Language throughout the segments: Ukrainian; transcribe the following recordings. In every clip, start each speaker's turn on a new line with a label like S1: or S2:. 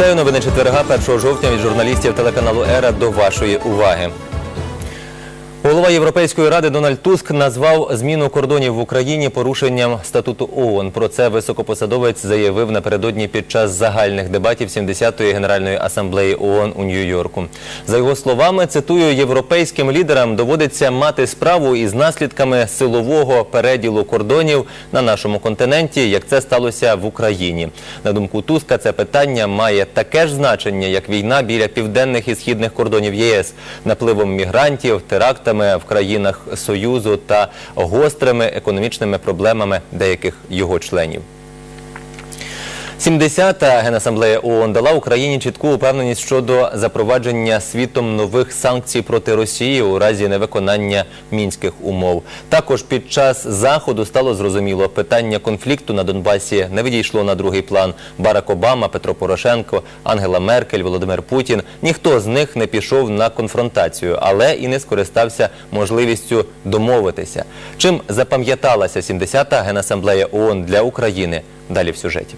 S1: Вітаю новини четверга 1 жовтня від журналістів телеканалу Ера до вашої уваги. Голова Європейської ради Дональд Туск назвав зміну кордонів в Україні порушенням статуту ООН. Про це високопосадовець заявив напередодні під час загальних дебатів 70-ї Генеральної асамблеї ООН у Нью-Йорку. За його словами, цитую, європейським лідерам доводиться мати справу із наслідками силового переділу кордонів на нашому континенті, як це сталося в Україні. На думку Туска, це питання має таке ж значення, як війна біля південних і східних кордонів єС, напливом мігрантів, терактами в країнах Союзу та гострими економічними проблемами деяких його членів. 70-та Генасамблея ООН дала Україні чітку упевненість щодо запровадження світом нових санкцій проти Росії у разі невиконання мінських умов. Також під час заходу стало зрозуміло, питання конфлікту на Донбасі не відійшло на другий план. Барак Обама, Петро Порошенко, Ангела Меркель, Володимир Путін. Ніхто з них не пішов на конфронтацію, але і не скористався можливістю домовитися. Чим запам'яталася 70-та Генасамблея ООН для України? Далі в сюжеті.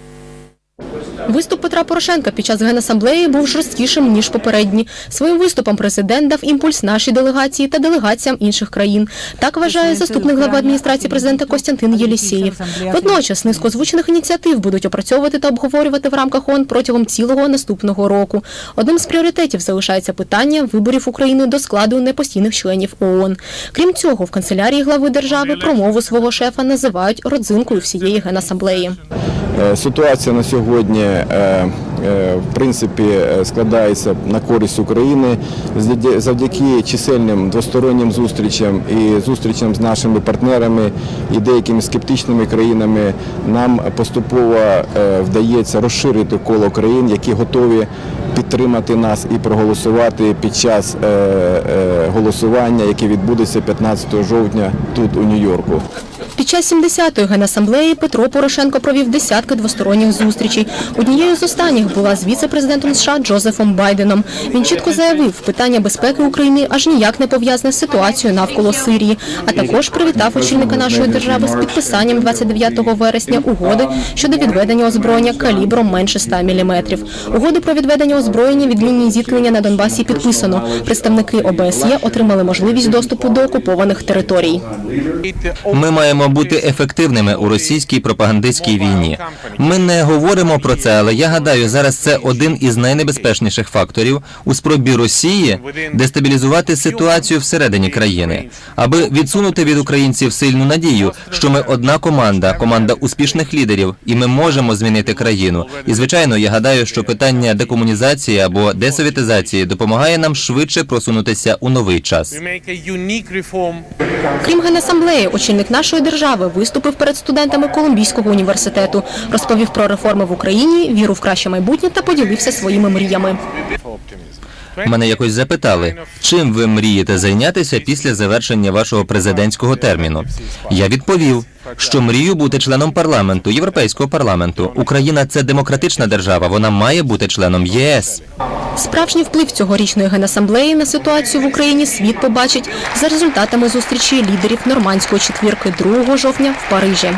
S2: Виступ Петра Порошенка під час генасамблеї був жорсткішим, ніж попередні. Своїм виступом президент дав імпульс нашій делегації та делегаціям інших країн. Так вважає заступник глави адміністрації президента Костянтин Єлісєєв. Водночас низку озвучених ініціатив будуть опрацьовувати та обговорювати в рамках ООН протягом цілого наступного року. Одним з пріоритетів залишається питання виборів України до складу непостійних членів ООН. Крім цього, в канцелярії глави держави промову свого шефа називають родзинкою всієї генасамблеї.
S3: Е, Ситуація на сьогодні е, е, в принципі складається на користь України Завдя- завдяки чисельним двостороннім зустрічам і зустрічам з нашими партнерами і деякими скептичними країнами. Нам поступово вдається розширити коло країн, які готові підтримати нас і проголосувати під час голосування, яке відбудеться 15 жовтня тут у Нью-Йорку.
S2: Під час 70-ї генасамблеї Петро Порошенко провів десятки двосторонніх зустрічей. Однією з останніх була з віце-президентом США Джозефом Байденом. Він чітко заявив, питання безпеки України аж ніяк не пов'язане з ситуацією навколо Сирії, а також привітав очільника нашої держави з підписанням 29 вересня угоди щодо відведення озброєння калібром менше 100 мм. Угоду про відведення озброєння від лінії зіткнення на Донбасі підписано. Представники ОБСЄ отримали можливість доступу до окупованих територій.
S1: Ми маємо бути ефективними у російській пропагандистській війні. Ми не говоримо про це, але я гадаю, зараз це один із найнебезпечніших факторів у спробі Росії дестабілізувати ситуацію всередині країни, аби відсунути від українців сильну надію, що ми одна команда, команда успішних лідерів, і ми можемо змінити країну. І звичайно, я гадаю, що питання декомунізації або десовітизації допомагає нам швидше просунутися у новий час.
S2: Крім генасамблеї, очільник нашої держави виступив перед студентами Колумбійського університету, розповів про реформи в Україні, віру в краще майбутнє та поділився своїми мріями.
S1: Мене якось запитали, чим ви мрієте зайнятися після завершення вашого президентського терміну. Я відповів, що мрію бути членом парламенту, європейського парламенту. Україна це демократична держава. Вона має бути членом ЄС.
S2: Справжній вплив цьогорічної генасамблеї на ситуацію в Україні світ побачить за результатами зустрічі лідерів нормандської четвірки 2 жовтня в Парижі.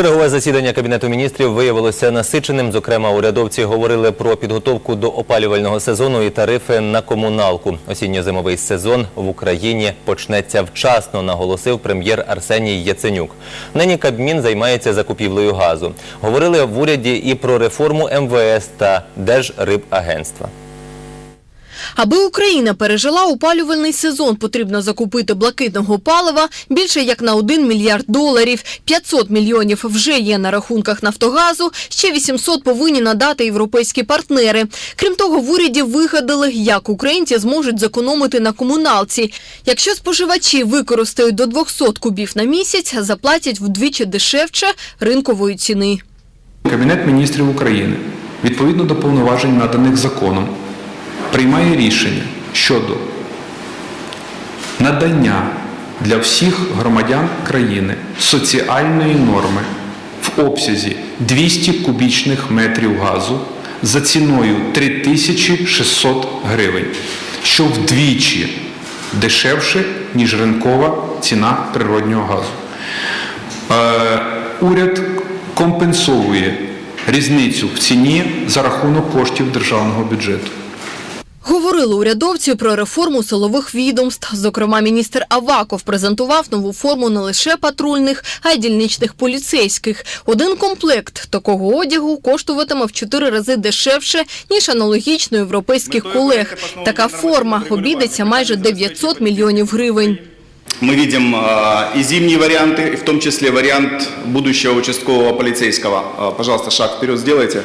S1: Чергове засідання кабінету міністрів виявилося насиченим. Зокрема, урядовці говорили про підготовку до опалювального сезону і тарифи на комуналку. Осінньо-зимовий сезон в Україні почнеться вчасно, наголосив прем'єр Арсеній Яценюк. Нині Кабмін займається закупівлею газу. Говорили в уряді і про реформу МВС та Держрибагентства.
S4: Аби Україна пережила опалювальний сезон, потрібно закупити блакитного палива більше як на 1 мільярд доларів. 500 мільйонів вже є на рахунках Нафтогазу, ще 800 повинні надати європейські партнери. Крім того, в уряді вигадали, як українці зможуть зекономити на комуналці. Якщо споживачі використають до 200 кубів на місяць, заплатять вдвічі дешевше ринкової ціни.
S5: Кабінет міністрів України відповідно до повноважень, наданих законом, приймає рішення щодо надання для всіх громадян країни соціальної норми в обсязі 200 кубічних метрів газу за ціною 3600 гривень, що вдвічі дешевше, ніж ринкова ціна природнього газу. Е, уряд компенсовує різницю в ціні за рахунок коштів державного бюджету.
S4: Говорили урядовці про реформу силових відомств. Зокрема, міністр Аваков презентував нову форму не лише патрульних, а й дільничних поліцейських. Один комплект такого одягу коштуватиме в чотири рази дешевше, ніж аналогічно європейських колег. Така форма обійдеться майже 900 мільйонів гривень.
S6: Мы видим э, и зимние варианты, и в том числе вариант будущего участкового полицейского. Э, Пожалуйста, шаг вперед сделайте.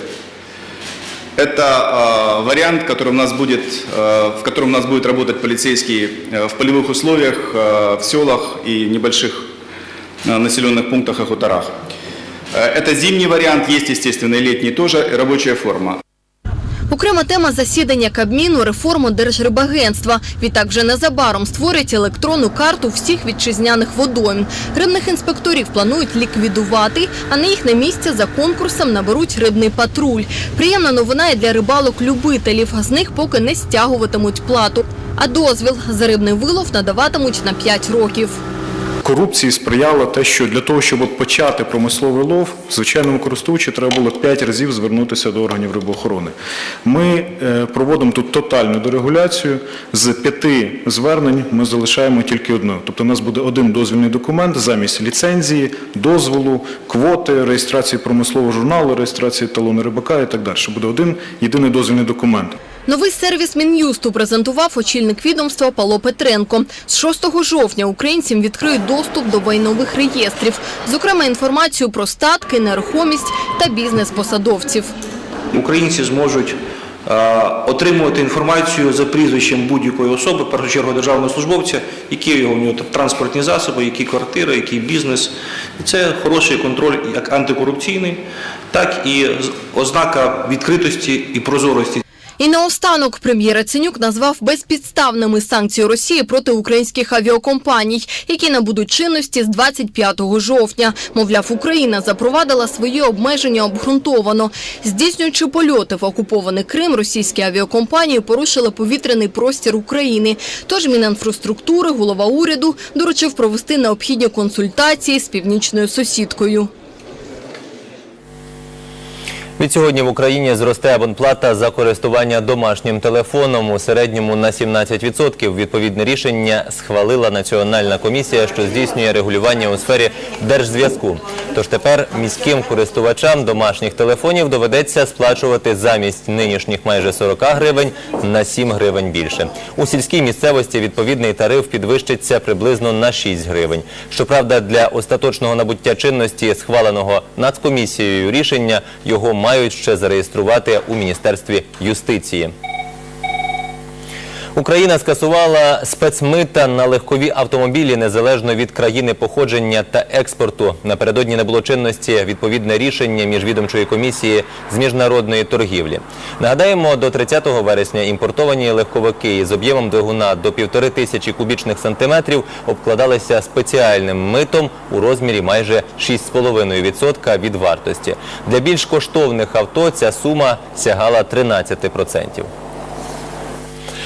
S6: Это э, вариант, который у нас будет, э, в котором у нас будет работать полицейский э, в полевых условиях, э, в селах и небольших э, населенных пунктах и хуторах. Э, Это зимний вариант, есть, естественно, и летний тоже, и рабочая форма.
S4: Окрема тема засідання Кабміну – реформу Держрибагентства. Відтак вже незабаром створять електронну карту всіх вітчизняних водойм. Рибних інспекторів планують ліквідувати, а на їхнє місце за конкурсом наберуть рибний патруль. Приємна новина і для рибалок-любителів. З них поки не стягуватимуть плату. А дозвіл за рибний вилов надаватимуть на 5 років.
S7: Корупції сприяло те, що для того, щоб почати промисловий лов, звичайному користувачу треба було 5 разів звернутися до органів рибоохорони. Ми е, проводимо тут тотальну дерегуляцію. З п'яти звернень ми залишаємо тільки одне. Тобто у нас буде один дозвільний документ замість ліцензії, дозволу, квоти, реєстрації промислового журналу, реєстрації талону рибака і так далі. Буде один єдиний дозвільний документ.
S4: Новий сервіс Мін'юсту презентував очільник відомства Пало Петренко. З 6 жовтня українцям відкриють доступ до майнових реєстрів, зокрема інформацію про статки, нерухомість та бізнес посадовців.
S8: Українці зможуть е, отримувати інформацію за прізвищем будь-якої особи, першу чергу державного службовця, які його у нього транспортні засоби, які квартири, який бізнес. Це хороший контроль як антикорупційний, так і ознака відкритості і прозорості
S4: І наостанок прем'єр Яценюк назвав безпідставними санкції Росії проти українських авіакомпаній, які набудуть чинності з 25 жовтня. Мовляв, Україна запровадила свої обмеження обґрунтовано. Здійснюючи польоти в окупований Крим, російські авіакомпанії порушили повітряний простір України. Тож Мінінфраструктури, голова уряду доручив провести необхідні консультації з північною сусідкою.
S1: Відсьогодні в Україні зросте абонплата за користування домашнім телефоном у середньому на 17%. Відповідне рішення схвалила Національна комісія, що здійснює регулювання у сфері держзв'язку. Тож тепер міським користувачам домашніх телефонів доведеться сплачувати замість нинішніх майже 40 гривень на 7 гривень більше. У сільській місцевості відповідний тариф підвищиться приблизно на 6 гривень. Щоправда, для остаточного набуття чинності схваленого нацкомісією рішення його мають ще зареєструвати у Міністерстві юстиції. Україна скасувала спецмита на легкові автомобілі незалежно від країни походження та експорту. Напередодні не було чинності відповідне рішення міжвідомчої комісії з міжнародної торгівлі. Нагадаємо, до 30 вересня імпортовані легковики з об'ємом двигуна до півтори тисячі кубічних сантиметрів обкладалися спеціальним митом у розмірі майже 6,5% від вартості. Для більш коштовних авто ця сума сягала 13%.